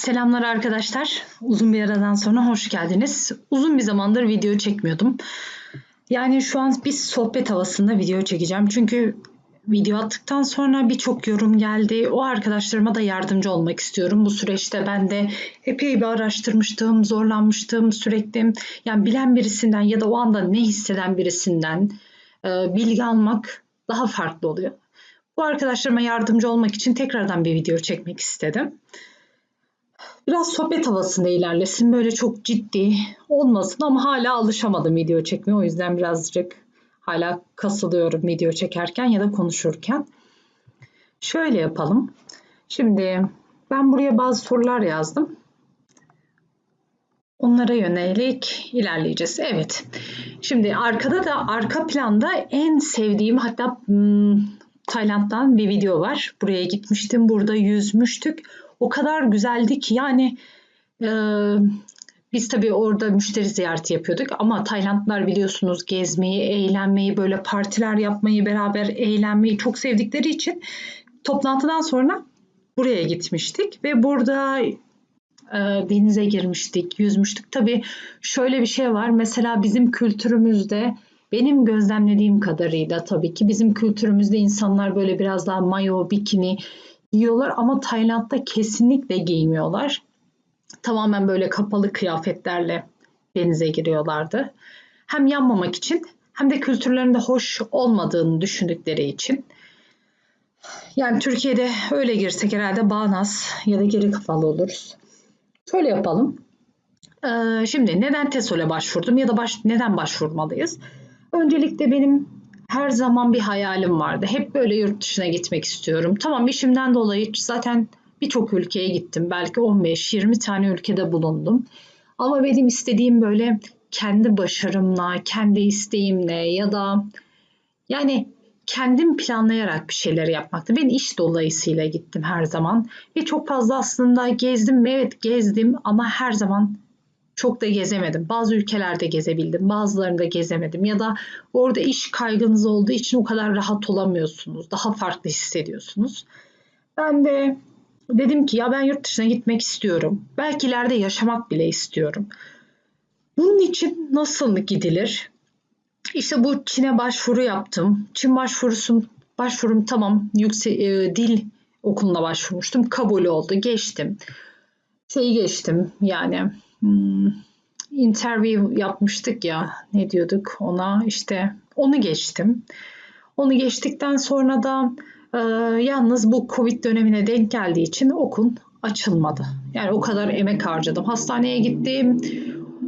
Selamlar arkadaşlar. Uzun bir aradan sonra hoş geldiniz. Uzun bir zamandır video çekmiyordum. Yani şu an bir sohbet havasında video çekeceğim. Çünkü video attıktan sonra birçok yorum geldi. O arkadaşlarıma da yardımcı olmak istiyorum. Bu süreçte ben de epey bir araştırmıştım, zorlanmıştım sürekli. Yani bilen birisinden ya da o anda ne hisseden birisinden e, bilgi almak daha farklı oluyor. Bu arkadaşlarıma yardımcı olmak için tekrardan bir video çekmek istedim. Biraz sohbet havasında ilerlesin. Böyle çok ciddi olmasın ama hala alışamadım video çekmeye. O yüzden birazcık hala kasılıyorum video çekerken ya da konuşurken. Şöyle yapalım. Şimdi ben buraya bazı sorular yazdım. Onlara yönelik ilerleyeceğiz. Evet. Şimdi arkada da arka planda en sevdiğim hatta hmm, Tayland'dan bir video var. Buraya gitmiştim. Burada yüzmüştük o kadar güzeldi ki yani e, biz tabii orada müşteri ziyareti yapıyorduk ama Taylandlılar biliyorsunuz gezmeyi, eğlenmeyi, böyle partiler yapmayı, beraber eğlenmeyi çok sevdikleri için toplantıdan sonra buraya gitmiştik ve burada e, denize girmiştik, yüzmüştük. Tabii şöyle bir şey var. Mesela bizim kültürümüzde benim gözlemlediğim kadarıyla tabii ki bizim kültürümüzde insanlar böyle biraz daha mayo, bikini giyiyorlar ama Tayland'da kesinlikle giymiyorlar. Tamamen böyle kapalı kıyafetlerle denize giriyorlardı. Hem yanmamak için hem de kültürlerinde hoş olmadığını düşündükleri için. Yani Türkiye'de öyle girsek herhalde bağnaz ya da geri kafalı oluruz. Şöyle yapalım. Ee, şimdi neden TESOL'e başvurdum ya da baş, neden başvurmalıyız? Öncelikle benim her zaman bir hayalim vardı. Hep böyle yurt dışına gitmek istiyorum. Tamam işimden dolayı zaten birçok ülkeye gittim. Belki 15-20 tane ülkede bulundum. Ama benim istediğim böyle kendi başarımla, kendi isteğimle ya da yani kendim planlayarak bir şeyler yapmaktı. Ben iş dolayısıyla gittim her zaman. Ve çok fazla aslında gezdim. Evet gezdim ama her zaman çok da gezemedim. Bazı ülkelerde gezebildim, bazılarında gezemedim ya da orada iş kaygınız olduğu için o kadar rahat olamıyorsunuz. Daha farklı hissediyorsunuz. Ben de dedim ki ya ben yurt dışına gitmek istiyorum. Belki ileride yaşamak bile istiyorum. Bunun için nasıl gidilir? İşte bu Çin'e başvuru yaptım. Çin başvurusum başvurum tamam yüksek e, dil okuluna başvurmuştum. Kabul oldu. Geçtim. Şeyi geçtim yani hmm, interview yapmıştık ya ne diyorduk ona işte onu geçtim. Onu geçtikten sonra da e, yalnız bu Covid dönemine denk geldiği için okul açılmadı. Yani o kadar emek harcadım. Hastaneye gittim.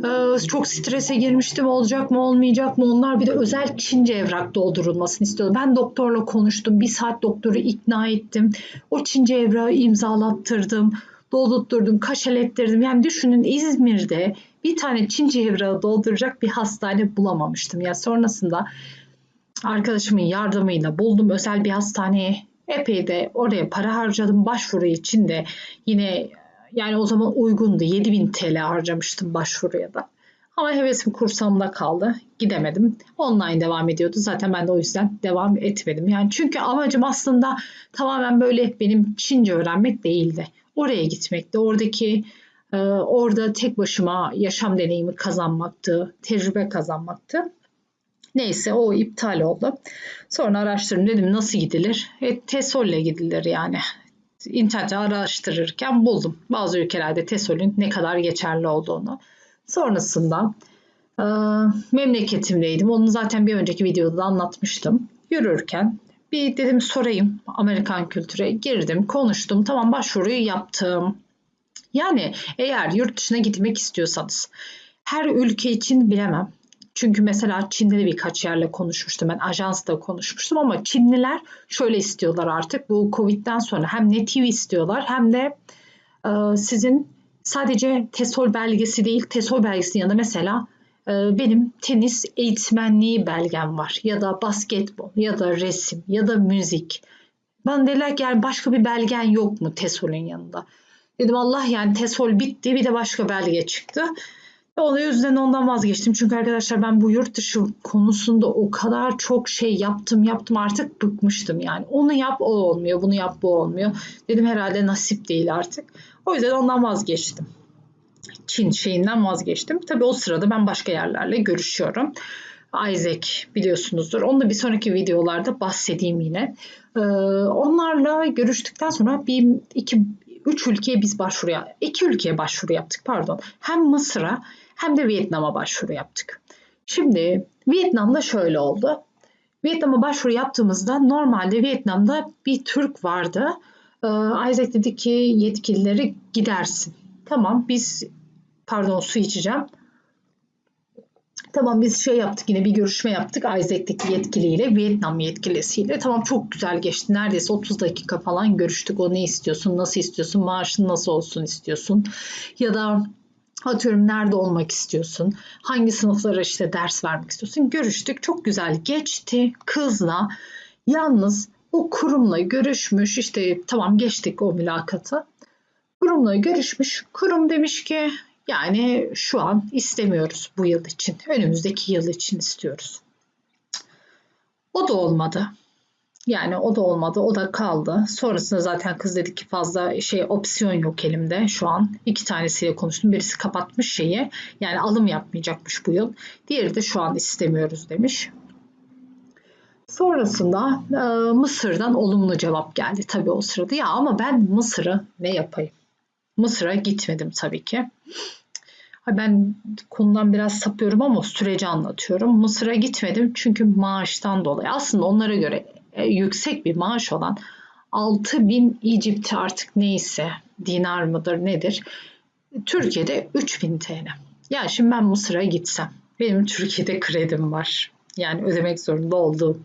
Ee, çok strese girmiştim. Olacak mı olmayacak mı? Onlar bir de özel Çince evrak doldurulmasını istiyordu. Ben doktorla konuştum. Bir saat doktoru ikna ettim. O Çince evrağı imzalattırdım doldurtturdum, kaşelettirdim. Yani düşünün İzmir'de bir tane Çince evrağı dolduracak bir hastane bulamamıştım. Ya yani sonrasında arkadaşımın yardımıyla buldum özel bir hastaneye. Epey de oraya para harcadım. Başvuru için de yine yani o zaman uygundu. 7000 TL harcamıştım başvuruya da. Ama hevesim kursamda kaldı. Gidemedim. Online devam ediyordu. Zaten ben de o yüzden devam etmedim. Yani çünkü amacım aslında tamamen böyle benim Çince öğrenmek değildi oraya gitmekti. Oradaki e, orada tek başıma yaşam deneyimi kazanmaktı, tecrübe kazanmaktı. Neyse o iptal oldu. Sonra araştırdım dedim nasıl gidilir? E, TESOL'le gidilir yani. İnternette araştırırken buldum. Bazı ülkelerde TESOL'ün ne kadar geçerli olduğunu. Sonrasında e, memleketimdeydim. Onu zaten bir önceki videoda anlatmıştım. Yürürken bir dedim sorayım Amerikan kültüre girdim konuştum tamam başvuruyu yaptım. Yani eğer yurt dışına gitmek istiyorsanız her ülke için bilemem. Çünkü mesela Çin'de de birkaç yerle konuşmuştum ben ajansla konuşmuştum ama Çinliler şöyle istiyorlar artık bu Covid'den sonra hem native istiyorlar hem de e, sizin sadece TESOL belgesi değil TESOL belgesinin yanında mesela benim tenis eğitmenliği belgem var ya da basketbol ya da resim ya da müzik. Ben dediler ki yani başka bir belgen yok mu TESOL'ün yanında? Dedim Allah yani TESOL bitti bir de başka belge çıktı. O yüzden ondan vazgeçtim. Çünkü arkadaşlar ben bu yurt dışı konusunda o kadar çok şey yaptım yaptım artık bıkmıştım yani. Onu yap o olmuyor, bunu yap bu olmuyor. Dedim herhalde nasip değil artık. O yüzden ondan vazgeçtim. Çin şeyinden vazgeçtim. Tabii o sırada ben başka yerlerle görüşüyorum. Isaac biliyorsunuzdur. Onu da bir sonraki videolarda bahsedeyim yine. Ee, onlarla görüştükten sonra bir iki üç ülkeye biz başvuru iki ülkeye başvuru yaptık pardon. Hem Mısır'a hem de Vietnam'a başvuru yaptık. Şimdi Vietnam'da şöyle oldu. Vietnam'a başvuru yaptığımızda normalde Vietnam'da bir Türk vardı. Ee, Isaac dedi ki yetkilileri gidersin. Tamam biz pardon su içeceğim. Tamam biz şey yaptık yine bir görüşme yaptık Isaac'teki yetkiliyle, Vietnam yetkilisiyle. Tamam çok güzel geçti. Neredeyse 30 dakika falan görüştük. O ne istiyorsun, nasıl istiyorsun, maaşın nasıl olsun istiyorsun. Ya da atıyorum nerede olmak istiyorsun, hangi sınıflara işte ders vermek istiyorsun. Görüştük. Çok güzel geçti kızla. Yalnız o kurumla görüşmüş işte tamam geçtik o mülakatı. Kurumla görüşmüş. Kurum demiş ki yani şu an istemiyoruz bu yıl için. Önümüzdeki yıl için istiyoruz. O da olmadı. Yani o da olmadı, o da kaldı. Sonrasında zaten kız dedi ki fazla şey opsiyon yok elimde şu an. İki tanesiyle konuştum. Birisi kapatmış şeyi. Yani alım yapmayacakmış bu yıl. Diğeri de şu an istemiyoruz demiş. Sonrasında e, Mısır'dan olumlu cevap geldi tabii o sırada. Ya ama ben Mısır'ı ne yapayım? Mısır'a gitmedim tabii ki. Ben konudan biraz sapıyorum ama süreci anlatıyorum. Mısır'a gitmedim çünkü maaştan dolayı. Aslında onlara göre e, yüksek bir maaş olan 6000 Egypt artık neyse dinar mıdır nedir? Türkiye'de 3000 TL. Ya şimdi ben Mısır'a gitsem benim Türkiye'de kredim var. Yani ödemek zorunda olduğum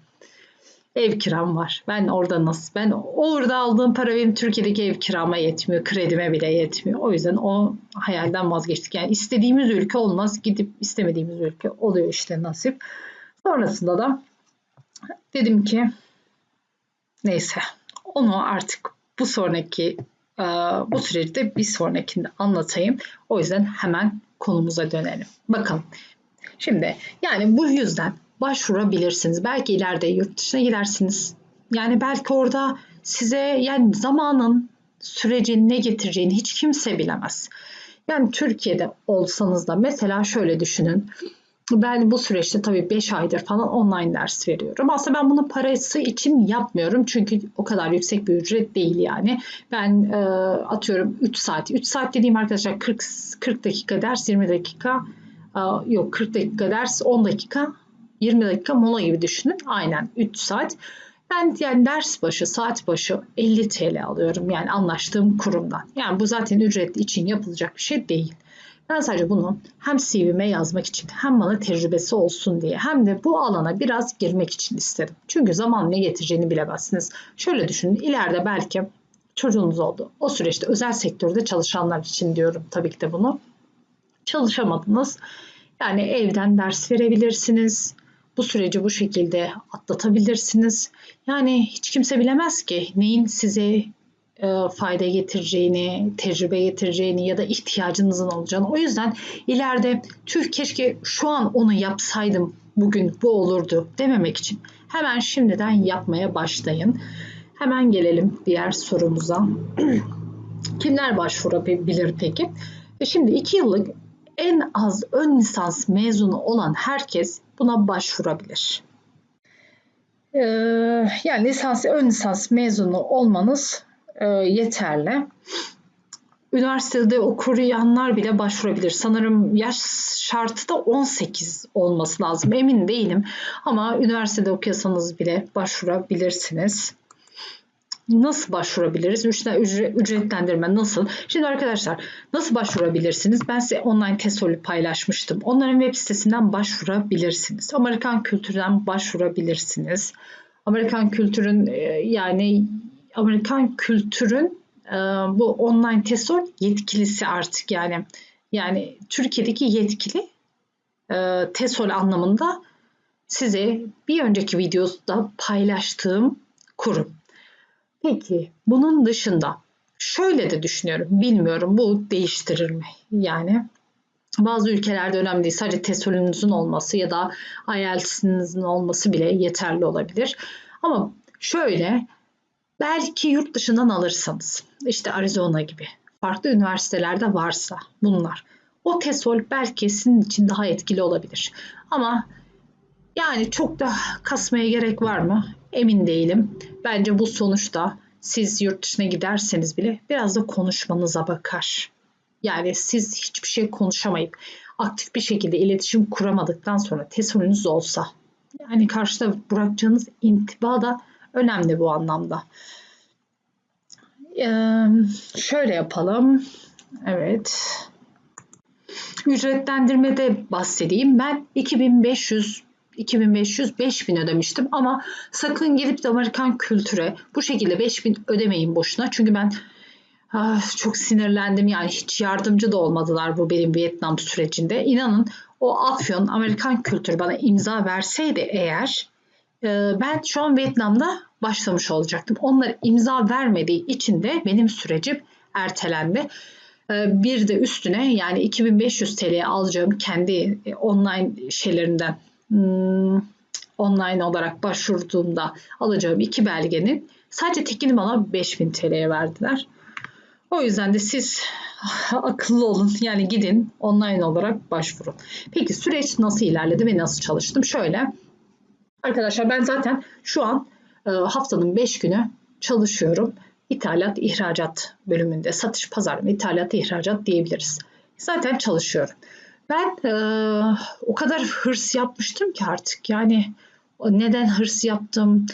ev kiram var. Ben orada nasıl? Ben orada aldığım para benim Türkiye'deki ev kirama yetmiyor. Kredime bile yetmiyor. O yüzden o hayalden vazgeçtik. Yani istediğimiz ülke olmaz. Gidip istemediğimiz ülke oluyor işte nasip. Sonrasında da dedim ki neyse onu artık bu sonraki e, bu süreçte bir sonrakinde anlatayım. O yüzden hemen konumuza dönelim. Bakalım. Şimdi yani bu yüzden başvurabilirsiniz. Belki ileride yurt dışına gidersiniz. Yani belki orada size yani zamanın sürecin ne getireceğini hiç kimse bilemez. Yani Türkiye'de olsanız da mesela şöyle düşünün. Ben bu süreçte tabii 5 aydır falan online ders veriyorum. Aslında ben bunu parası için yapmıyorum. Çünkü o kadar yüksek bir ücret değil yani. Ben e, atıyorum 3 saat. 3 saat dediğim arkadaşlar 40, 40 dakika ders, 20 dakika e, yok 40 dakika ders, 10 dakika 20 dakika mola gibi düşünün. Aynen 3 saat. Ben yani ders başı, saat başı 50 TL alıyorum yani anlaştığım kurumdan. Yani bu zaten ücretli için yapılacak bir şey değil. Ben sadece bunu hem CV'me yazmak için hem bana tecrübesi olsun diye hem de bu alana biraz girmek için istedim. Çünkü zaman ne getireceğini bilemezsiniz. Şöyle düşünün ileride belki çocuğunuz oldu. O süreçte özel sektörde çalışanlar için diyorum tabii ki de bunu. Çalışamadınız. Yani evden ders verebilirsiniz bu süreci bu şekilde atlatabilirsiniz. Yani hiç kimse bilemez ki neyin size e, fayda getireceğini, tecrübe getireceğini ya da ihtiyacınızın olacağını. O yüzden ileride tüh keşke şu an onu yapsaydım bugün bu olurdu dememek için hemen şimdiden yapmaya başlayın. Hemen gelelim diğer sorumuza. Kimler başvurabilir peki? E şimdi iki yıllık en az ön lisans mezunu olan herkes buna başvurabilir. Ee, yani lisans, ön lisans mezunu olmanız e, yeterli. Üniversitede okuyanlar bile başvurabilir. Sanırım yaş şartı da 18 olması lazım. Emin değilim ama üniversitede okuyorsanız bile başvurabilirsiniz nasıl başvurabiliriz? Ücretlendirme nasıl? Şimdi arkadaşlar nasıl başvurabilirsiniz? Ben size online TESOL'ü paylaşmıştım. Onların web sitesinden başvurabilirsiniz. Amerikan kültürden başvurabilirsiniz. Amerikan kültürün e, yani Amerikan kültürün e, bu online TESOL yetkilisi artık yani yani Türkiye'deki yetkili e, TESOL anlamında size bir önceki videoda paylaştığım kurum. Peki bunun dışında şöyle de düşünüyorum. Bilmiyorum bu değiştirir mi? Yani Bazı ülkelerde önemli değil. Sadece TESOL'ünüzün olması ya da IELTS'inizin olması bile yeterli olabilir. Ama şöyle belki yurt dışından alırsanız işte Arizona gibi farklı üniversitelerde varsa bunlar o TESOL belki sizin için daha etkili olabilir. Ama yani çok da kasmaya gerek var mı? Emin değilim. Bence bu sonuçta siz yurt dışına giderseniz bile biraz da konuşmanıza bakar. Yani siz hiçbir şey konuşamayıp aktif bir şekilde iletişim kuramadıktan sonra TESOL'ünüz olsa yani karşıda bırakacağınız intiba da önemli bu anlamda. Ee, şöyle yapalım. Evet. Ücretlendirmede bahsedeyim. Ben 2500 2500 5000 ödemiştim ama sakın gidip de Amerikan kültüre bu şekilde 5000 ödemeyin boşuna. Çünkü ben ah, çok sinirlendim yani hiç yardımcı da olmadılar bu benim Vietnam sürecinde. İnanın o Afyon Amerikan kültürü bana imza verseydi eğer e, ben şu an Vietnam'da başlamış olacaktım. Onlar imza vermediği için de benim sürecim ertelendi. E, bir de üstüne yani 2500 TL'ye alacağım kendi e, online şeylerinden online olarak başvurduğumda alacağım iki belgenin sadece tekini bana 5000 TL'ye verdiler. O yüzden de siz akıllı olun. Yani gidin online olarak başvurun. Peki süreç nasıl ilerledi ve nasıl çalıştım? Şöyle arkadaşlar ben zaten şu an e, haftanın 5 günü çalışıyorum. İthalat, ihracat bölümünde satış, pazarlama, ithalat, ihracat diyebiliriz. Zaten çalışıyorum. Ben e, o kadar hırs yapmıştım ki artık yani neden hırs yaptım?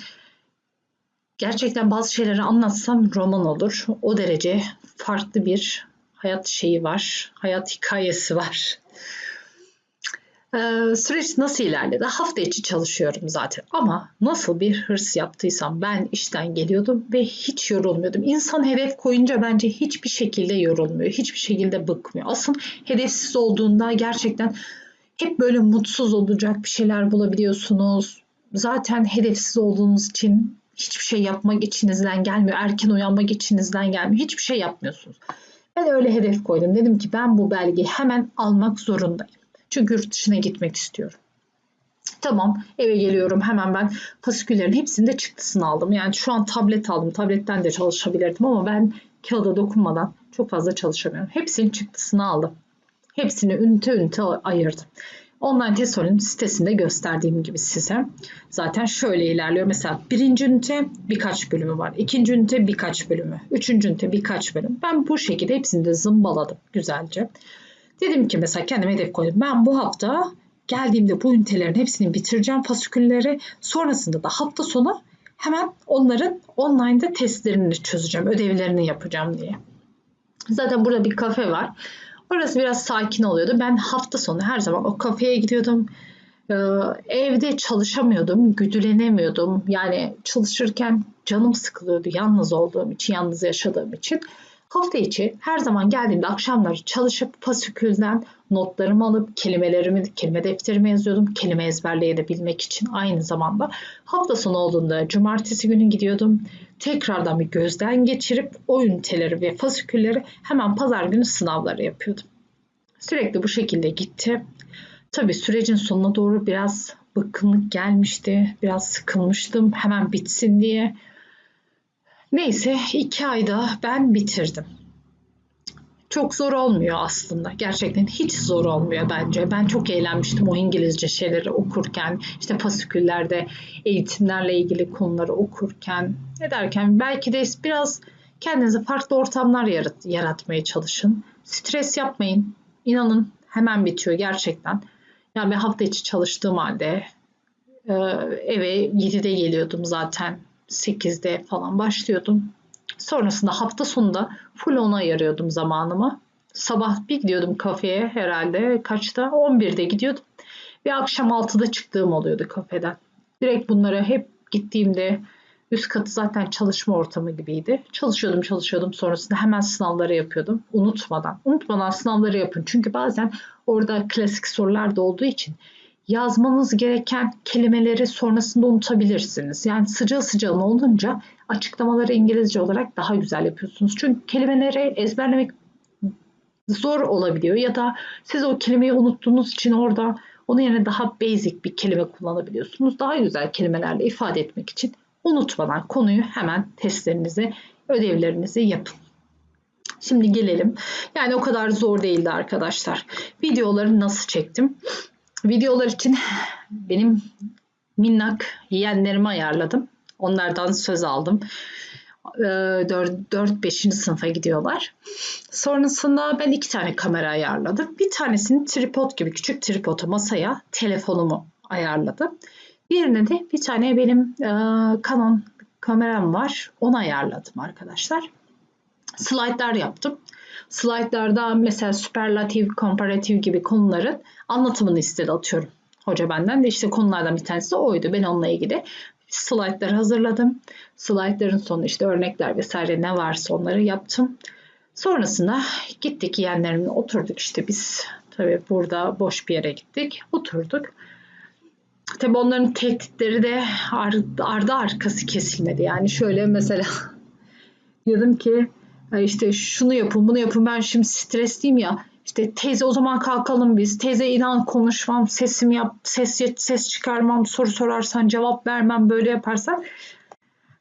Gerçekten bazı şeyleri anlatsam roman olur. O derece farklı bir hayat şeyi var, hayat hikayesi var. Ee, süreç nasıl ilerledi? Hafta içi çalışıyorum zaten ama nasıl bir hırs yaptıysam ben işten geliyordum ve hiç yorulmuyordum. İnsan hedef koyunca bence hiçbir şekilde yorulmuyor, hiçbir şekilde bıkmıyor. Asıl hedefsiz olduğunda gerçekten hep böyle mutsuz olacak bir şeyler bulabiliyorsunuz. Zaten hedefsiz olduğunuz için hiçbir şey yapmak içinizden gelmiyor. Erken uyanmak içinizden gelmiyor. Hiçbir şey yapmıyorsunuz. Ben öyle hedef koydum. Dedim ki ben bu belgeyi hemen almak zorundayım. Çünkü yurt dışına gitmek istiyorum. Tamam eve geliyorum hemen ben fasiküllerin hepsinde çıktısını aldım. Yani şu an tablet aldım. Tabletten de çalışabilirdim ama ben kağıda dokunmadan çok fazla çalışamıyorum. Hepsinin çıktısını aldım. Hepsini ünite ünite ayırdım. Online TESOL'ün sitesinde gösterdiğim gibi size. Zaten şöyle ilerliyor. Mesela birinci ünite birkaç bölümü var. ikinci ünite birkaç bölümü. Üçüncü ünite birkaç bölüm. Ben bu şekilde hepsini de zımbaladım güzelce. Dedim ki mesela kendime hedef koydum. Ben bu hafta geldiğimde bu ünitelerin hepsini bitireceğim fasikülleri. Sonrasında da hafta sonu hemen onların online'da testlerini çözeceğim, ödevlerini yapacağım diye. Zaten burada bir kafe var. Orası biraz sakin oluyordu. Ben hafta sonu her zaman o kafeye gidiyordum. Ee, evde çalışamıyordum, güdülenemiyordum. Yani çalışırken canım sıkılıyordu yalnız olduğum için, yalnız yaşadığım için. Hafta içi her zaman geldiğimde akşamları çalışıp fasikülden notlarımı alıp kelimelerimi, kelime defterime yazıyordum. Kelime ezberleyebilmek için aynı zamanda. Hafta sonu olduğunda cumartesi günü gidiyordum. Tekrardan bir gözden geçirip o üniteleri ve fasikülleri hemen pazar günü sınavları yapıyordum. Sürekli bu şekilde gitti. Tabii sürecin sonuna doğru biraz bıkkınlık gelmişti. Biraz sıkılmıştım hemen bitsin diye. Neyse iki ayda ben bitirdim. Çok zor olmuyor aslında. Gerçekten hiç zor olmuyor bence. Ben çok eğlenmiştim o İngilizce şeyleri okurken. işte fasiküllerde eğitimlerle ilgili konuları okurken. Ne derken belki de biraz kendinize farklı ortamlar yarat yaratmaya çalışın. Stres yapmayın. İnanın hemen bitiyor gerçekten. Yani ben hafta içi çalıştığım halde e, eve 7'de geliyordum zaten 8'de falan başlıyordum. Sonrasında hafta sonunda full ona ayırıyordum zamanımı. Sabah bir gidiyordum kafeye herhalde kaçta? 11'de gidiyordum. Ve akşam 6'da çıktığım oluyordu kafeden. Direkt bunlara hep gittiğimde üst katı zaten çalışma ortamı gibiydi. Çalışıyordum çalışıyordum sonrasında hemen sınavları yapıyordum. Unutmadan. Unutmadan sınavları yapın. Çünkü bazen orada klasik sorular da olduğu için yazmanız gereken kelimeleri sonrasında unutabilirsiniz. Yani sıcağı sıcağına olunca açıklamaları İngilizce olarak daha güzel yapıyorsunuz. Çünkü kelimeleri ezberlemek zor olabiliyor ya da siz o kelimeyi unuttuğunuz için orada onun yerine daha basic bir kelime kullanabiliyorsunuz. Daha güzel kelimelerle ifade etmek için unutmadan konuyu hemen testlerinizi, ödevlerinizi yapın. Şimdi gelelim. Yani o kadar zor değildi arkadaşlar. Videoları nasıl çektim? Videolar için benim minnak yeğenlerimi ayarladım. Onlardan söz aldım. 4-5. Ee, sınıfa gidiyorlar. Sonrasında ben iki tane kamera ayarladım. Bir tanesini tripod gibi küçük tripoda masaya telefonumu ayarladım. Diğerine de bir tane benim e, Canon kameram var. Onu ayarladım arkadaşlar. Slaytlar yaptım. Slaytlarda mesela süperlatif, komparatif gibi konuların anlatımını istedi atıyorum. Hoca benden de işte konulardan bir tanesi de oydu. Ben onunla ilgili slaytlar hazırladım. Slaytların sonu işte örnekler vesaire ne varsa onları yaptım. Sonrasında gittik yeğenlerimle oturduk işte biz tabii burada boş bir yere gittik. Oturduk. Tabii onların tehditleri de ardı arkası kesilmedi. Yani şöyle mesela dedim ki işte şunu yapın bunu yapın ben şimdi stresliyim ya işte teyze o zaman kalkalım biz. Teyze inan konuşmam, sesim yap, ses ses çıkarmam, soru sorarsan cevap vermem, böyle yaparsan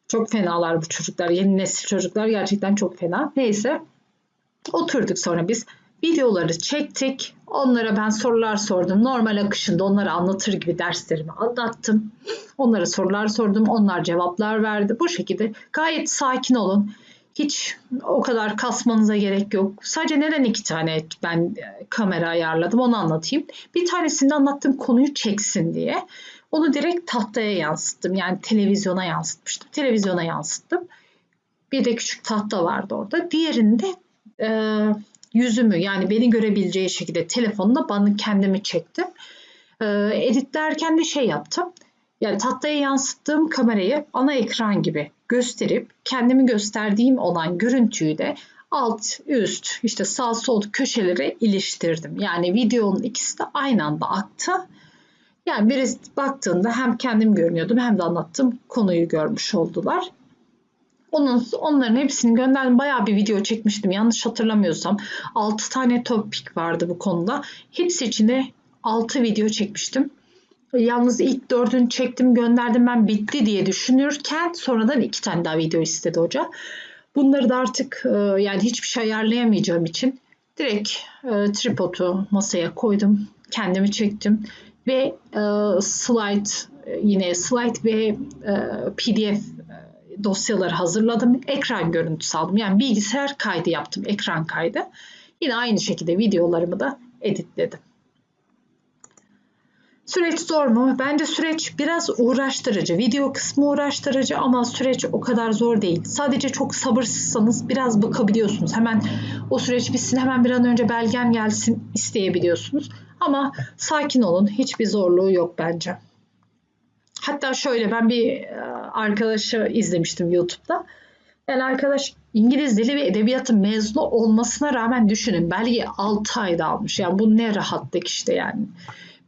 çok fenalar bu çocuklar. Yeni nesil çocuklar gerçekten çok fena. Neyse oturduk sonra biz videoları çektik. Onlara ben sorular sordum. Normal akışında onlara anlatır gibi derslerimi anlattım. Onlara sorular sordum. Onlar cevaplar verdi. Bu şekilde gayet sakin olun. Hiç o kadar kasmanıza gerek yok. Sadece neden iki tane ben e, kamera ayarladım onu anlatayım. Bir tanesinde anlattığım konuyu çeksin diye. Onu direkt tahtaya yansıttım. Yani televizyona yansıtmıştım. Televizyona yansıttım. Bir de küçük tahta vardı orada. Diğerinde e, yüzümü yani beni görebileceği şekilde telefonla bana kendimi çektim. E, editlerken de şey yaptım. Yani tahtaya yansıttığım kamerayı ana ekran gibi gösterip kendimi gösterdiğim olan görüntüyü de alt, üst, işte sağ sol köşelere iliştirdim. Yani videonun ikisi de aynı anda aktı. Yani birisi baktığında hem kendim görünüyordum hem de anlattığım konuyu görmüş oldular. Onun, onların hepsini gönderdim. Bayağı bir video çekmiştim. Yanlış hatırlamıyorsam 6 tane topik vardı bu konuda. Hepsi içinde 6 video çekmiştim. Yalnız ilk dördünü çektim gönderdim ben bitti diye düşünürken sonradan iki tane daha video istedi hoca. Bunları da artık e, yani hiçbir şey ayarlayamayacağım için direkt e, tripodu masaya koydum. Kendimi çektim ve e, slide yine slide ve pdf dosyaları hazırladım. Ekran görüntüsü aldım. Yani bilgisayar kaydı yaptım. Ekran kaydı. Yine aynı şekilde videolarımı da editledim. Süreç zor mu? Bence süreç biraz uğraştırıcı. Video kısmı uğraştırıcı ama süreç o kadar zor değil. Sadece çok sabırsızsanız biraz bakabiliyorsunuz. Hemen o süreç bitsin, hemen bir an önce belgem gelsin isteyebiliyorsunuz. Ama sakin olun. Hiçbir zorluğu yok bence. Hatta şöyle ben bir e, arkadaşı izlemiştim YouTube'da. Yani arkadaş İngiliz dili ve edebiyatı mezunu olmasına rağmen düşünün belge 6 ayda almış. Yani bu ne rahatlık işte yani.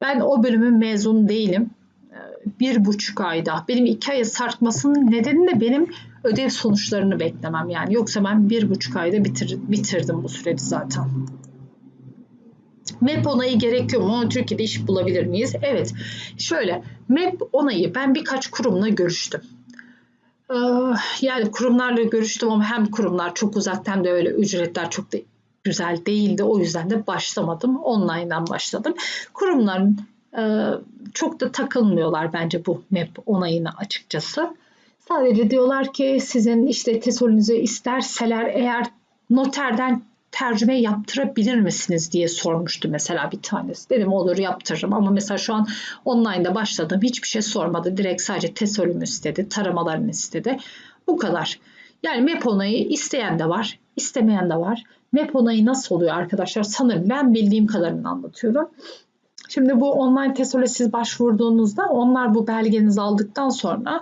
Ben o bölümün mezun değilim. Ee, bir buçuk ayda. Benim iki aya sarkmasının nedeni de benim ödev sonuçlarını beklemem. Yani yoksa ben bir buçuk ayda bitir, bitirdim bu süreci zaten. MEP onayı gerekiyor mu? Türkiye'de iş bulabilir miyiz? Evet. Şöyle MEP onayı ben birkaç kurumla görüştüm. Ee, yani kurumlarla görüştüm ama hem kurumlar çok uzak hem de öyle ücretler çok da güzel değildi. O yüzden de başlamadım. Online'dan başladım. Kurumların e, çok da takılmıyorlar bence bu MEP onayına açıkçası. Sadece diyorlar ki sizin işte tesolünüzü isterseler eğer noterden tercüme yaptırabilir misiniz diye sormuştu mesela bir tanesi. Dedim olur yaptırırım ama mesela şu an online'da başladım. Hiçbir şey sormadı. Direkt sadece tesolümü istedi, taramalarını istedi. Bu kadar. Yani MEP onayı isteyen de var, istemeyen de var. MEP onayı nasıl oluyor arkadaşlar? Sanırım ben bildiğim kadarını anlatıyorum. Şimdi bu online TESOL'e siz başvurduğunuzda onlar bu belgenizi aldıktan sonra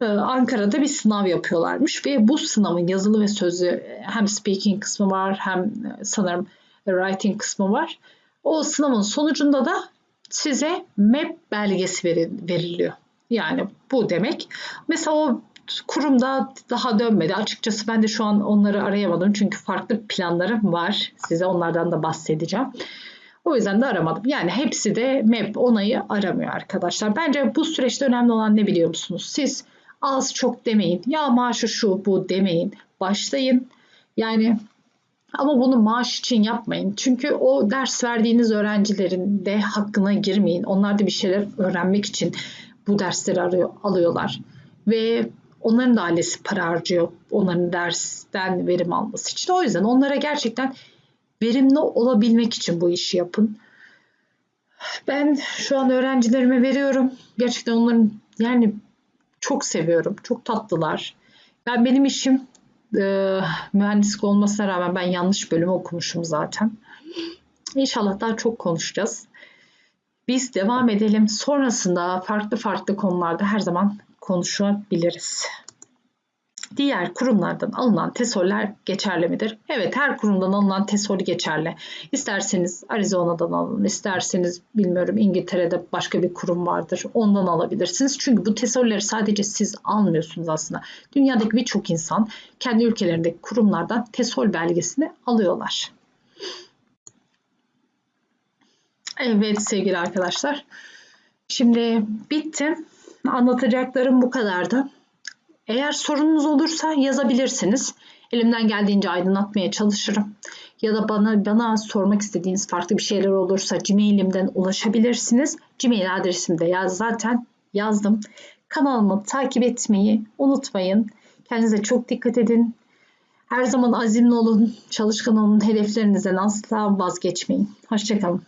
e, Ankara'da bir sınav yapıyorlarmış ve bu sınavın yazılı ve sözlü hem speaking kısmı var hem e, sanırım writing kısmı var. O sınavın sonucunda da size MEP belgesi veriliyor. Yani bu demek. Mesela o kurumda daha dönmedi. Açıkçası ben de şu an onları arayamadım. Çünkü farklı planlarım var. Size onlardan da bahsedeceğim. O yüzden de aramadım. Yani hepsi de MEP onayı aramıyor arkadaşlar. Bence bu süreçte önemli olan ne biliyor musunuz? Siz az çok demeyin. Ya maaşı şu bu demeyin. Başlayın. Yani ama bunu maaş için yapmayın. Çünkü o ders verdiğiniz öğrencilerin de hakkına girmeyin. Onlar da bir şeyler öğrenmek için bu dersleri arıyor, alıyorlar. Ve onların da ailesi para harcıyor onların dersten verim alması için. O yüzden onlara gerçekten verimli olabilmek için bu işi yapın. Ben şu an öğrencilerime veriyorum. Gerçekten onların yani çok seviyorum. Çok tatlılar. Ben benim işim e, mühendislik olmasına rağmen ben yanlış bölümü okumuşum zaten. İnşallah daha çok konuşacağız. Biz devam edelim. Sonrasında farklı farklı konularda her zaman konuşabiliriz. Diğer kurumlardan alınan tesoller geçerli midir? Evet her kurumdan alınan tesol geçerli. İsterseniz Arizona'dan alın, isterseniz bilmiyorum İngiltere'de başka bir kurum vardır. Ondan alabilirsiniz. Çünkü bu tesolleri sadece siz almıyorsunuz aslında. Dünyadaki birçok insan kendi ülkelerindeki kurumlardan tesol belgesini alıyorlar. Evet sevgili arkadaşlar. Şimdi bitti. Anlatacaklarım bu kadardı. Eğer sorunuz olursa yazabilirsiniz. Elimden geldiğince aydınlatmaya çalışırım. Ya da bana bana sormak istediğiniz farklı bir şeyler olursa Gmail'imden ulaşabilirsiniz. Gmail adresimi de yaz, zaten yazdım. Kanalımı takip etmeyi unutmayın. Kendinize çok dikkat edin. Her zaman azimli olun, çalışkan olun, hedeflerinizden asla vazgeçmeyin. Hoşçakalın.